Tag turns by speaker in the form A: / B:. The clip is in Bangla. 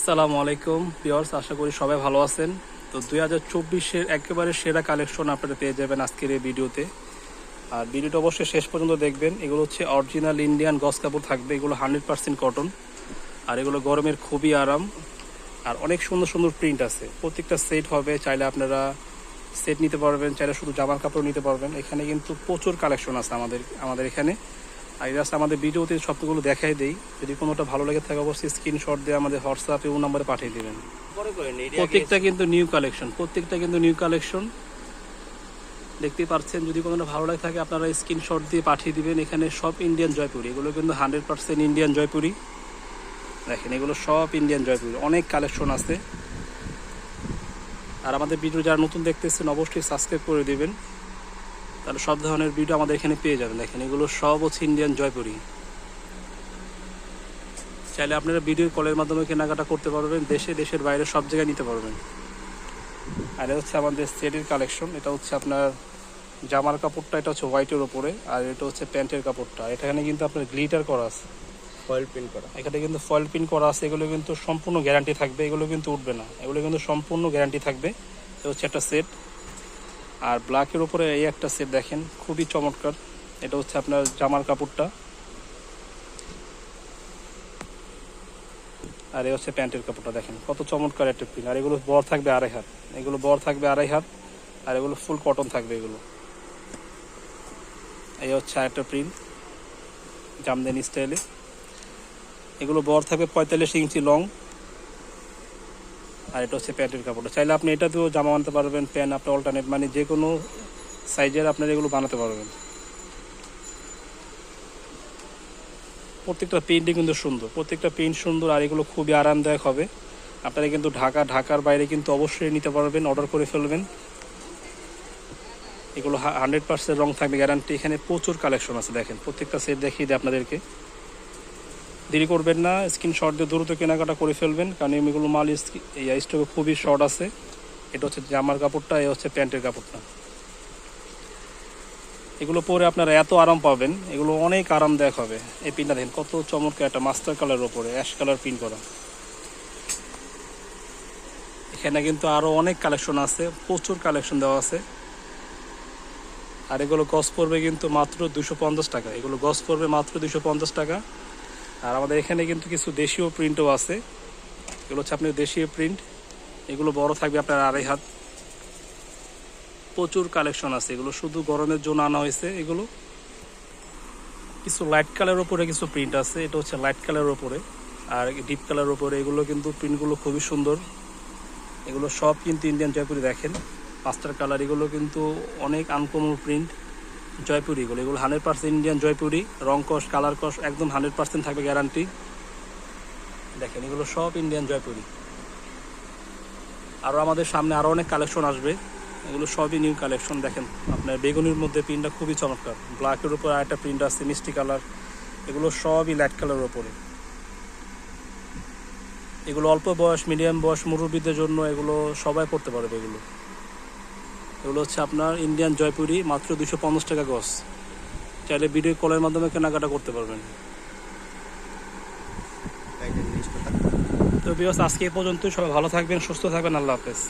A: আসসালামু আলাইকুম। পিওর্স আশা করি সবাই ভালো আছেন। তো দুই হাজার চব্বিশের একেবারে সেরা কালেকশন আপনারা পেয়ে যাবেন আজকের এই ভিডিওতে। আর ভিডিওটা অবশ্যই শেষ পর্যন্ত দেখবেন। এগুলো হচ্ছে অরিজিনাল ইন্ডিয়ান গস কাপড় থাকবে। এগুলো হান্ড্রেড পার্সেন্ট কটন আর এগুলো গরমের খুবই আরাম। আর অনেক সুন্দর সুন্দর প্রিন্ট আছে। প্রত্যেকটা সেট হবে। চাইলে আপনারা সেট নিতে পারবেন, চাইলে শুধু জামার কাপড় নিতে পারবেন। এখানে কিন্তু প্রচুর কালেকশন আছে আমাদের আমাদের এখানে। আর জাস্ট আমাদের ভিডিওতে সবগুলো দেখাই দেই। যদি কোনোটা ভালো লেগে থাকে অবশ্যই স্ক্রিনশট দিয়ে আমাদের হোয়াটসঅ্যাপ এবং নাম্বারে পাঠিয়ে দেবেন। প্রত্যেকটা কিন্তু নিউ কালেকশন প্রত্যেকটা কিন্তু নিউ কালেকশন দেখতে পাচ্ছেন যদি কোনোটা ভালো লাগে থাকে আপনারা স্ক্রিনশট দিয়ে পাঠিয়ে দিবেন। এখানে সব ইন্ডিয়ান জয়পুরি এগুলো কিন্তু হান্ড্রেড পার্সেন্ট ইন্ডিয়ান জয়পুরি। দেখেন এগুলো সব ইন্ডিয়ান জয়পুরি অনেক কালেকশন আছে। আর আমাদের ভিডিও যারা নতুন দেখতেছেন অবশ্যই সাবস্ক্রাইব করে দিবেন। তাহলে সব ধরনের ভিডিও আমাদের এখানে পেয়ে যাবেন। দেখেন এগুলো সব হচ্ছে ইন্ডিয়ান জয়পুরি। চাইলে আপনারা ভিডিও কলের মাধ্যমে কেনাকাটা করতে পারবেন দেশে দেশের বাইরে সব জায়গায় নিতে পারবেন। আর এটা হচ্ছে আমাদের সেটের কালেকশন এটা হচ্ছে আপনার জামার কাপড়টা এটা হচ্ছে হোয়াইটের ওপরে আর এটা হচ্ছে প্যান্টের কাপড়টা। এখানে কিন্তু আপনার গ্লিটার করা আছে।
B: ফয়েল প্রিন্ট করা।
A: এখানে কিন্তু ফয়েল পিন করা আছে এগুলো কিন্তু সম্পূর্ণ গ্যারান্টি থাকবে এগুলো কিন্তু উঠবে না। এগুলো কিন্তু সম্পূর্ণ গ্যারান্টি থাকবে। এটা হচ্ছে একটা সেট আর ব্ল্যাকের উপরে এই একটা সেট দেখেন, খুবই চমৎকার। এটা হচ্ছে আপনার জামার কাপড়টা। আর এই হচ্ছে প্যান্টের কাপড়টা দেখেন, কত চমৎকার একটা প্রিন্ট আর এগুলো বর থাকবে আড়াই হাত। এগুলো বর থাকবে আড়াই হাত, আর এগুলো ফুল কটন থাকবে এগুলো। এই হচ্ছে আরেকটা প্রিন্ট জামদানি স্টাইলে এগুলো বর থাকবে পঁয়তাল্লিশ ইঞ্চি লং আর এটা হচ্ছে প্যান্টের কাপড়টা। চাইলে আপনি এটা দিয়েও জামা আনতে পারবেন, প্যান্ট আপনি অল্টারনেট মানে যে কোনো সাইজের আপনার এগুলো বানাতে পারবেন। প্রত্যেকটা প্রিন্টই কিন্তু সুন্দর, প্রত্যেকটা প্রিন্ট সুন্দর আর এগুলো খুবই আরামদায়ক হবে। আপনারা কিন্তু ঢাকা, ঢাকার বাইরে কিন্তু অবশ্যই নিতে পারবেন অর্ডার করে ফেলবেন। এগুলো হান্ড্রেড পার্সেন্ট রং থাকবে গ্যারান্টি এখানে প্রচুর কালেকশন আছে, দেখেন। প্রত্যেকটা সেট দেখিয়ে দিই আপনাদেরকে। দেরি করবেন না স্ক্রিনশট দিয়ে দ্রুত কেনাকাটা করে ফেলবেন, কারণ এগুলো মাল এই স্টকে খুবই শর্ট আছে। এটা হচ্ছে জামার কাপড়টা, এ হচ্ছে প্যান্টের কাপড়টা। এগুলো পরে আপনারা এত আরাম পাবেন, এগুলো অনেক আরামদায়ক হবে এই পিনটা দেখেন, কত চমৎকার একটা মাস্টার কালারের ওপরে অ্যাশ কালার পিন করা। এখানে কিন্তু আরও অনেক কালেকশন আছে, প্রচুর কালেকশন দেওয়া আছে। আর এগুলো গস পড়বে কিন্তু মাত্র দুশো টাকা। এগুলো গস পড়বে মাত্র দুশো টাকা। আর আমাদের এখানে কিন্তু কিছু দেশীয় প্রিন্টও আছে। এগুলো হচ্ছে আপনার দেশীয় প্রিন্ট এগুলো বড় থাকবে আপনার আড়াই হাত। প্রচুর কালেকশন আছে। এগুলো শুধু গরমের জন্য আনা হয়েছে এগুলো। কিছু লাইট কালারের ওপরে কিছু প্রিন্ট আছে। এটা হচ্ছে লাইট কালারের ওপরে আর ডিপ কালারের ওপরে এগুলো কিন্তু প্রিন্টগুলো খুবই সুন্দর। এগুলো সব কিন্তু ইন্ডিয়ান জয়পুরি দেখেন। পাঁচটার কালার এগুলো কিন্তু অনেক আনকমন প্রিন্ট জয়পুরি এগুলো। এগুলো হান্ড্রেড পার্সেন্ট ইন্ডিয়ান জয়পুরি, রং কস কালার কস, একদম হান্ড্রেড পার্সেন্ট থাকবে গ্যারান্টি দেখেন, এগুলো সব ইন্ডিয়ান জয়পুরি। আরও আমাদের সামনে আরও অনেক কালেকশন আসবে। এগুলো সবই নিউ কালেকশন দেখেন। আপনার বেগুনির মধ্যে প্রিন্টটা খুবই চমৎকার। ব্ল্যাকের উপর আরেকটা প্রিন্ট আছে মিষ্টি কালার এগুলো সবই লাইট কালারের ওপরে এগুলো অল্প বয়স মিডিয়াম বয়স মুরব্বীদের জন্য এগুলো সবাই পড়তে পারবে এগুলো। এগুলো হচ্ছে আপনার ইন্ডিয়ান জয়পুরি মাত্র দুশো পঞ্চাশ টাকা গজ চাইলে ভিডিও কলের মাধ্যমে কেনাকাটা করতে পারবেন। তো বিকজ আজকে এই পর্যন্ত সবাই ভালো থাকবেন সুস্থ থাকবেন। আল্লাহ হাফেজ।